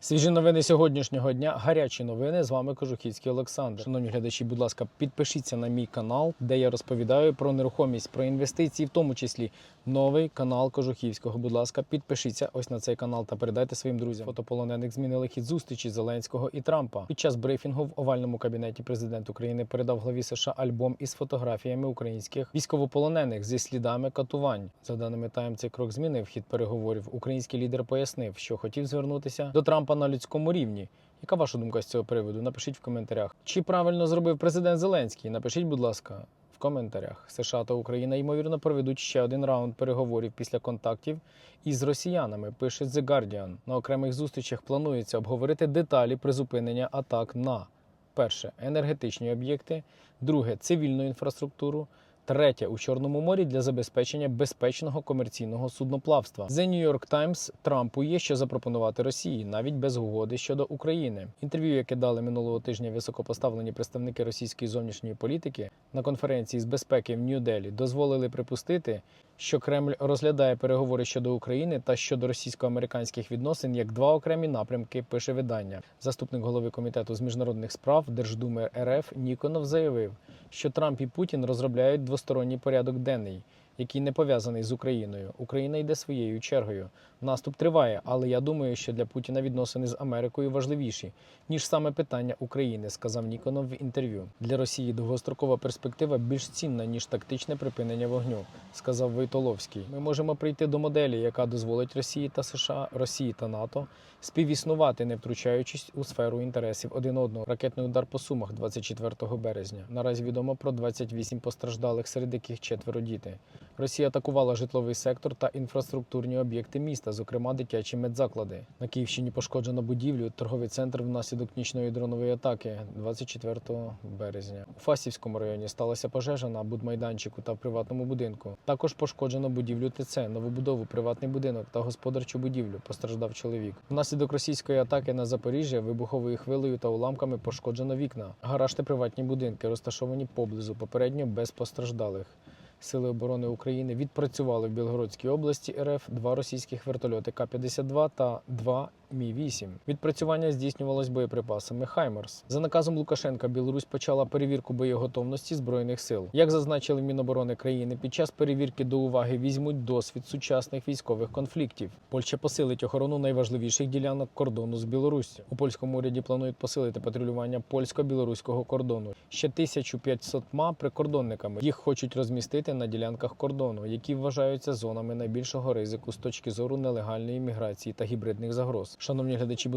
Свіжі новини сьогоднішнього дня. Гарячі новини. З вами Кожухівський Олександр. Шановні глядачі, будь ласка, підпишіться на мій канал, де я розповідаю про нерухомість, про інвестиції, в тому числі новий канал Кожухівського. Будь ласка, підпишіться ось на цей канал та передайте своїм друзям. Фотополонених змінили хід зустрічі Зеленського і Трампа. Під час брифінгу в овальному кабінеті президент України передав главі США альбом із фотографіями українських військовополонених зі слідами катувань. За даними Тайм, цей крок змінив хід переговорів. Український лідер пояснив, що хотів звернутися до Трампа на людському рівні. Яка ваша думка з цього приводу? Напишіть в коментарях. Чи правильно зробив президент Зеленський? Напишіть, будь ласка, в коментарях. США та Україна ймовірно проведуть ще один раунд переговорів після контактів із росіянами. Пише The Guardian. На окремих зустрічах планується обговорити деталі призупинення атак на перше енергетичні об'єкти, друге цивільну інфраструктуру. Третє у Чорному морі для забезпечення безпечного комерційного судноплавства. The New York Times Трампу є що запропонувати Росії навіть без угоди щодо України. Інтерв'ю, яке дали минулого тижня високопоставлені представники російської зовнішньої політики на конференції з безпеки в Нью-Делі, дозволили припустити, що Кремль розглядає переговори щодо України та щодо російсько-американських відносин як два окремі напрямки. Пише видання. Заступник голови комітету з міжнародних справ Держдуми РФ Ніконов заявив, що Трамп і Путін розробляють двосторонній порядок денний, який не пов'язаний з Україною. Україна йде своєю чергою. Наступ триває, але я думаю, що для Путіна відносини з Америкою важливіші ніж саме питання України, сказав Ніконов в інтерв'ю. Для Росії довгострокова перспектива більш цінна ніж тактичне припинення вогню, сказав Войтоловський. Ми можемо прийти до моделі, яка дозволить Росії та США, Росії та НАТО співіснувати, не втручаючись у сферу інтересів один одного. Ракетний удар по сумах 24 березня. Наразі відомо про 28 постраждалих, серед яких четверо діти. Росія атакувала житловий сектор та інфраструктурні об'єкти міста, зокрема дитячі медзаклади. На Київщині пошкоджено будівлю, торговий центр внаслідок нічної дронової атаки 24 березня. У Фастівському районі сталася пожежа на будмайданчику та в приватному будинку. Також пошкоджено будівлю ТЦ, новобудову, приватний будинок та господарчу будівлю. Постраждав чоловік. Внаслідок російської атаки на Запоріжжя вибуховою хвилею та уламками пошкоджено вікна. Гараж та приватні будинки розташовані поблизу, попередньо без постраждалих. Сили оборони України відпрацювали в Білгородській області РФ два російських вертольоти К-52 та два Мі-8. Відпрацювання здійснювалось боєприпасами Хаймерс. За наказом Лукашенка Білорусь почала перевірку боєготовності збройних сил. Як зазначили Міноборони країни, під час перевірки до уваги візьмуть досвід сучасних військових конфліктів. Польща посилить охорону найважливіших ділянок кордону з Білоруссю. У польському уряді планують посилити патрулювання польсько-білоруського кордону. Ще 1500 прикордонниками. Їх хочуть розмістити на ділянках кордону, які вважаються зонами найбільшого ризику з точки зору нелегальної міграції та гібридних загроз. Шановні глядачі,